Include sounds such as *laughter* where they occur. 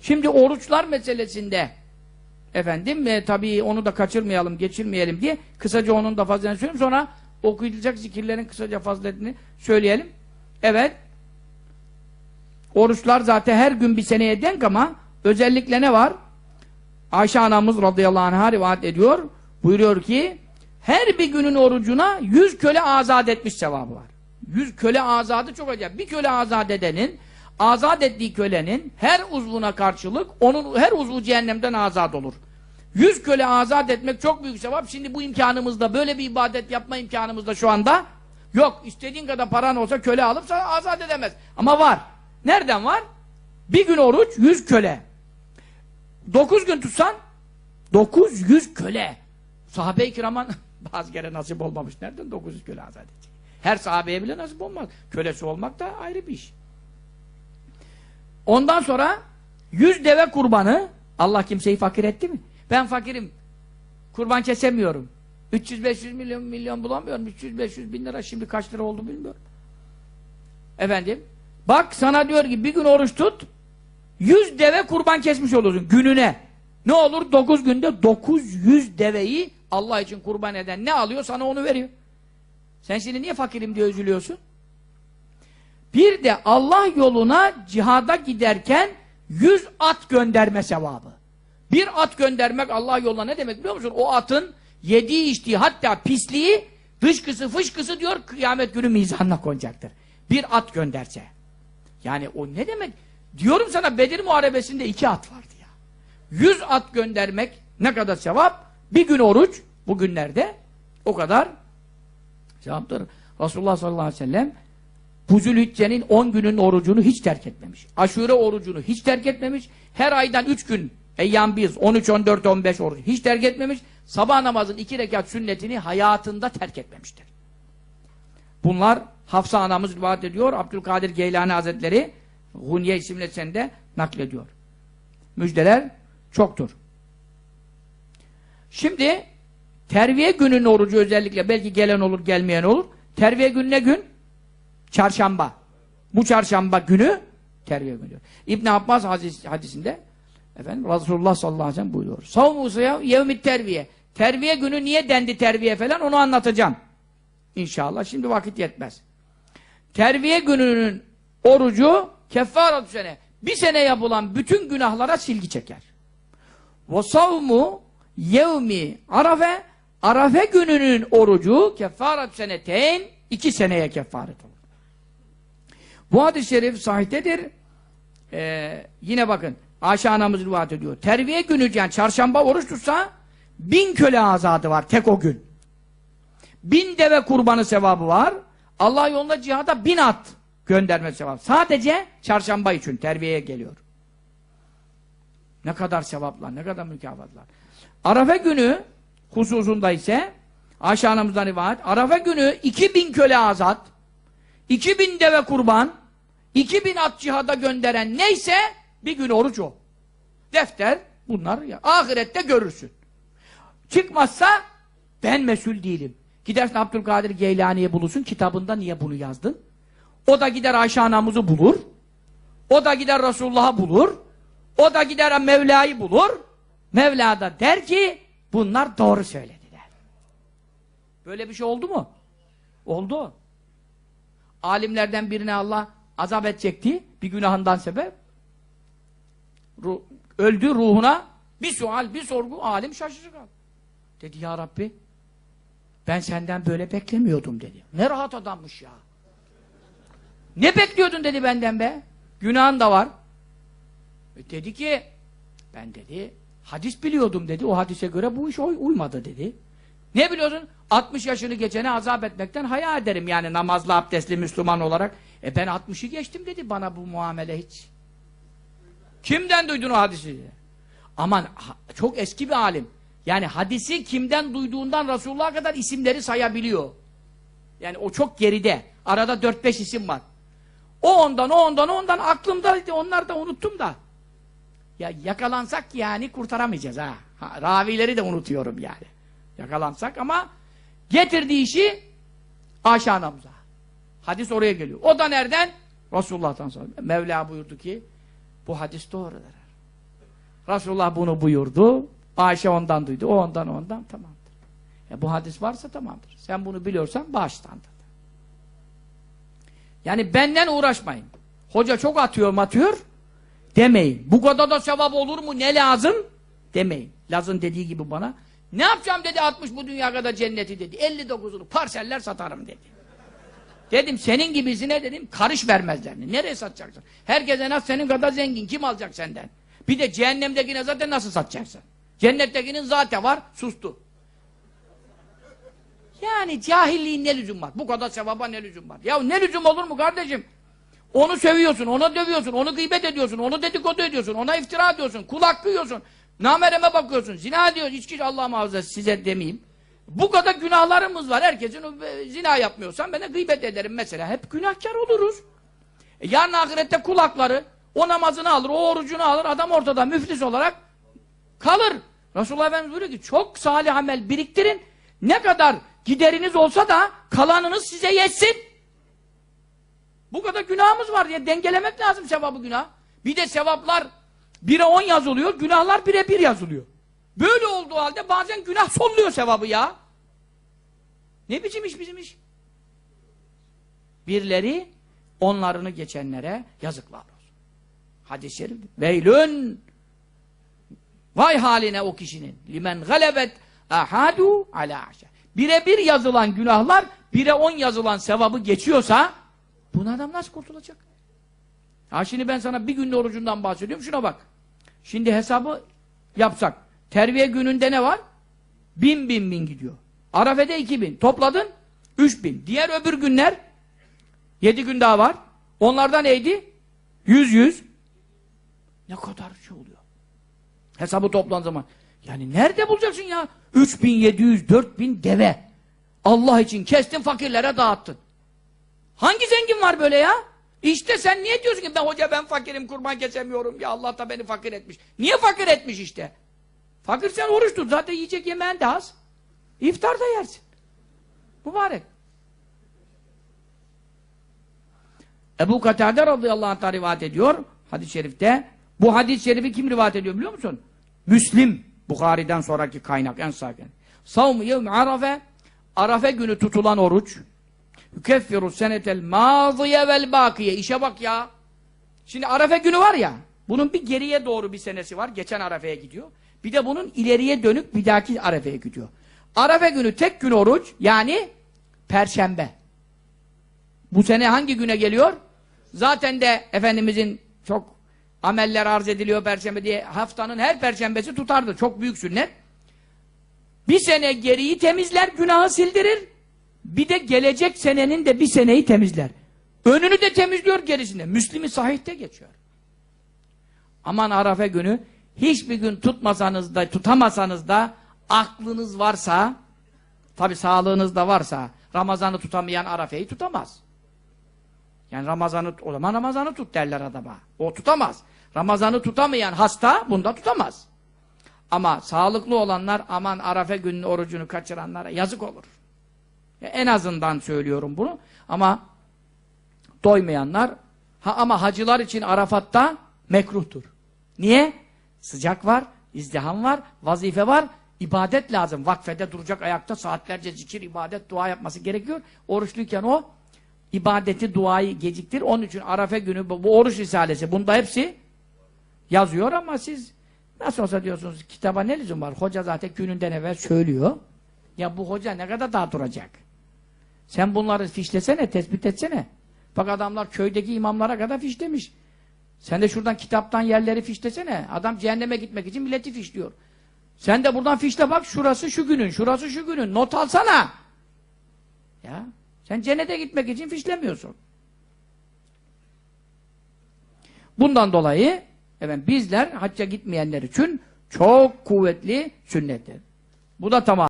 Şimdi oruçlar meselesinde efendim e, tabii onu da kaçırmayalım, geçirmeyelim diye kısaca onun da faziletini söyleyeyim. Sonra okuyulacak zikirlerin kısaca faziletini söyleyelim. Evet. Oruçlar zaten her gün bir seneye denk ama özellikle ne var? Ayşe anamız radıyallahu anh'a rivayet ediyor. Buyuruyor ki her bir günün orucuna yüz köle azat etmiş sevabı var. Yüz köle azadı çok acayip. Bir köle azat edenin azat ettiği kölenin her uzvuna karşılık onun her uzvu cehennemden azat olur. Yüz köle azat etmek çok büyük sevap. Şimdi bu imkanımızda böyle bir ibadet yapma imkanımızda şu anda yok. İstediğin kadar paran olsa köle alıp sana azat edemez. Ama var. Nereden var? Bir gün oruç yüz köle. Dokuz gün tutsan 900 köle. Sahabe-i kirama *laughs* bazı kere nasip olmamış. Nereden 900 köle azat edecek? Her sahabeye bile nasip olmaz. Kölesi olmak da ayrı bir iş. Ondan sonra 100 deve kurbanı Allah kimseyi fakir etti mi? Ben fakirim. Kurban kesemiyorum. 300-500 milyon milyon bulamıyorum. 300-500 bin lira şimdi kaç lira oldu bilmiyorum. Efendim bak sana diyor ki bir gün oruç tut 100 deve kurban kesmiş olursun gününe. Ne olur 9 günde 900 deveyi Allah için kurban eden ne alıyor sana onu veriyor. Sen şimdi niye fakirim diye üzülüyorsun? Bir de Allah yoluna cihada giderken 100 at gönderme sevabı. Bir at göndermek Allah yoluna ne demek biliyor musun? O atın yediği içtiği hatta pisliği dışkısı fışkısı diyor kıyamet günü mizanına konacaktır. Bir at gönderse. Yani o ne demek? Diyorum sana Bedir Muharebesi'nde iki at vardı ya. Yüz at göndermek ne kadar sevap? Bir gün oruç bugünlerde o kadar sevaptır. Resulullah sallallahu aleyhi ve sellem bu Zülhicce'nin 10 günün orucunu hiç terk etmemiş. Aşure orucunu hiç terk etmemiş. Her aydan 3 gün Eyyam biz 13, 14, 15 oruç hiç terk etmemiş. Sabah namazın 2 rekat sünnetini hayatında terk etmemiştir. Bunlar Hafsa anamız rivayet ediyor. Abdülkadir Geylani Hazretleri Hunye isimli eserinde naklediyor. Müjdeler çoktur. Şimdi terviye gününün orucu özellikle belki gelen olur gelmeyen olur. Terviye günü ne gün? Çarşamba. Bu çarşamba günü terviye günü diyor. İbn Abbas hadis, hadisinde efendim Resulullah sallallahu aleyhi ve sellem buyuruyor. Savmusa yevmit terviye. Terviye günü niye dendi terviye falan onu anlatacağım. İnşallah. Şimdi vakit yetmez. Terviye gününün orucu keffaratü sene. Bir sene yapılan bütün günahlara silgi çeker. Ve savmu yevmi arafe arafe gününün orucu keffaratü seneteyn iki seneye kefaret olur. Bu hadis-i şerif sahihdedir. Ee, yine bakın Ayşe anamız rivayet ediyor. Terviye günü yani çarşamba oruç tutsa bin köle azadı var tek o gün. Bin deve kurbanı sevabı var. Allah yolunda cihada bin at gönderme sevabı. Sadece çarşamba için terbiyeye geliyor. Ne kadar sevaplar, ne kadar mükafatlar. Arafa günü hususunda ise Ayşe anamızdan rivayet. Arafa günü 2000 köle azat, 2000 deve kurban, 2000 at cihada gönderen neyse bir gün oruç o. Defter bunlar ya. Ahirette görürsün. Çıkmazsa ben mesul değilim. Gidersin Abdülkadir Geylani'ye bulursun. Kitabında niye bunu yazdın? O da gider Ayşe anamızı bulur. O da gider Resulullah'ı bulur. O da gider Mevla'yı bulur. Mevla da der ki bunlar doğru söylediler. Böyle bir şey oldu mu? Oldu. Alimlerden birine Allah azap edecekti. Bir günahından sebep. Ruh, öldü ruhuna bir sual, bir sorgu alim şaşıracak. Dedi ya Rabbi ben senden böyle beklemiyordum dedi. Ne rahat adammış ya. Ne bekliyordun dedi benden be. Günahın da var. E dedi ki ben dedi hadis biliyordum dedi. O hadise göre bu iş uy uymadı dedi. Ne biliyorsun? 60 yaşını geçene azap etmekten haya ederim yani namazlı abdestli Müslüman olarak. E ben 60'ı geçtim dedi bana bu muamele hiç. Kimden duydun o hadisi? Aman çok eski bir alim. Yani hadisi kimden duyduğundan Resulullah'a kadar isimleri sayabiliyor. Yani o çok geride. Arada 4-5 isim var. O ondan, o ondan, o ondan aklımda onlar da unuttum da. Ya yakalansak yani kurtaramayacağız ha. ha. Ravileri de unutuyorum yani. Yakalansak ama getirdiği işi Ayşe anamıza. Hadis oraya geliyor. O da nereden? Resulullah'tan sonra. Mevla buyurdu ki Bu hadis doğrudur. Resulullah bunu buyurdu. Ayşe ondan duydu. O ondan ondan tamamdır. Ya bu hadis varsa tamamdır. Sen bunu biliyorsan bağıştandır. Yani benden uğraşmayın. Hoca çok atıyor atıyor demeyin. Bu kadar da sevap olur mu ne lazım demeyin. Laz'ın dediği gibi bana ne yapacağım dedi 60 bu dünya kadar cenneti dedi. 59'unu parseller satarım dedi. Dedim senin gibisine dedim karış vermezler. Nereye satacaksın? Herkes en az senin kadar zengin. Kim alacak senden? Bir de cehennemdekine zaten nasıl satacaksın? Cennettekinin zaten var sustu. Yani cahilliğin ne lüzum var? Bu kadar sevaba ne lüzum var? Ya ne lüzum olur mu kardeşim? Onu seviyorsun, ona dövüyorsun, onu gıybet ediyorsun, onu dedikodu ediyorsun, ona iftira ediyorsun, kulak kıyıyorsun, namereme bakıyorsun, zina diyor, içki Allah muhafaza size demeyeyim. Bu kadar günahlarımız var. Herkesin e, zina yapmıyorsan ben de gıybet ederim mesela. Hep günahkar oluruz. E, yarın ahirette kulakları o namazını alır, o orucunu alır, adam ortada müflis olarak kalır. Resulullah Efendimiz buyuruyor ki çok salih amel biriktirin. Ne kadar gideriniz olsa da kalanınız size yetsin. Bu kadar günahımız var diye dengelemek lazım sevabı günah. Bir de sevaplar 1'e 10 yazılıyor, günahlar 1'e 1 yazılıyor. Böyle olduğu halde bazen günah solluyor sevabı ya. Ne biçim iş bizim iş? Birileri onlarını geçenlere yazıklar olsun. Hadis-i şerif. Veylün Vay haline o kişinin. Limen galebet ahadu ala aşa. Bire bir yazılan günahlar, bire on yazılan sevabı geçiyorsa bu adam nasıl kurtulacak? Ha şimdi ben sana bir günde orucundan bahsediyorum. Şuna bak. Şimdi hesabı yapsak. Terviye gününde ne var? Bin bin bin gidiyor. Arafede iki bin. Topladın? Üç bin. Diğer öbür günler yedi gün daha var. Onlardan neydi? Yüz yüz. Ne kadar şey oluyor. Hesabı toplan zaman. Yani nerede bulacaksın ya? 3700, 4000 deve. Allah için kestin fakirlere dağıttın. Hangi zengin var böyle ya? İşte sen niye diyorsun ki ben hoca ben fakirim kurban kesemiyorum ya Allah da beni fakir etmiş. Niye fakir etmiş işte? Fakir sen oruç tut zaten yiyecek yemeğin de az. İftarda yersin. Mübarek. Ebu Katade radıyallahu anh'ta rivayet ediyor hadis-i şerifte. Bu hadis-i şerifi kim rivayet ediyor biliyor musun? Müslim. Bukhari'den sonraki kaynak en sakin. Savm yevmi arafe Arafe günü tutulan oruç yukeffiru senetel maziye vel bakiye. İşe bak ya. Şimdi Arafe günü var ya bunun bir geriye doğru bir senesi var. Geçen Arafe'ye gidiyor. Bir de bunun ileriye dönük bir dahaki Arafe'ye gidiyor. Arafe günü tek gün oruç yani Perşembe. Bu sene hangi güne geliyor? Zaten de Efendimizin çok ameller arz ediliyor Perşembe diye haftanın her Perşembesi tutardı. Çok büyük sünnet. Bir sene geriyi temizler, günahı sildirir. Bir de gelecek senenin de bir seneyi temizler. Önünü de temizliyor gerisinde. Müslimi sahihte geçiyor. Aman Arafe günü hiçbir gün tutmasanız da tutamasanız da aklınız varsa tabi sağlığınız da varsa Ramazan'ı tutamayan Arafe'yi tutamaz. Yani Ramazan'ı o zaman Ramazan'ı tut derler adama. O tutamaz. Ramazan'ı tutamayan hasta bunda tutamaz. Ama sağlıklı olanlar aman Arafe gününün orucunu kaçıranlara yazık olur. Ya en azından söylüyorum bunu. Ama doymayanlar ha, ama hacılar için Arafat'ta mekruhtur. Niye? Sıcak var, izdiham var, vazife var, ibadet lazım. Vakfede duracak ayakta saatlerce zikir, ibadet, dua yapması gerekiyor. Oruçluyken o ibadeti, duayı geciktir. Onun için Arafe günü bu, bu oruç risalesi. Bunda hepsi yazıyor ama siz nasıl olsa diyorsunuz kitaba ne lüzum var? Hoca zaten gününden evvel söylüyor. Ya bu hoca ne kadar daha duracak? Sen bunları fişlesene, tespit etsene. Bak adamlar köydeki imamlara kadar fişlemiş. Sen de şuradan kitaptan yerleri fişlesene. Adam cehenneme gitmek için milleti fişliyor. Sen de buradan fişle bak şurası şu günün, şurası şu günün. Not alsana. Ya sen cennete gitmek için fişlemiyorsun. Bundan dolayı evet, bizler hacca gitmeyenler için çok kuvvetli sünnettir. Bu da tamam.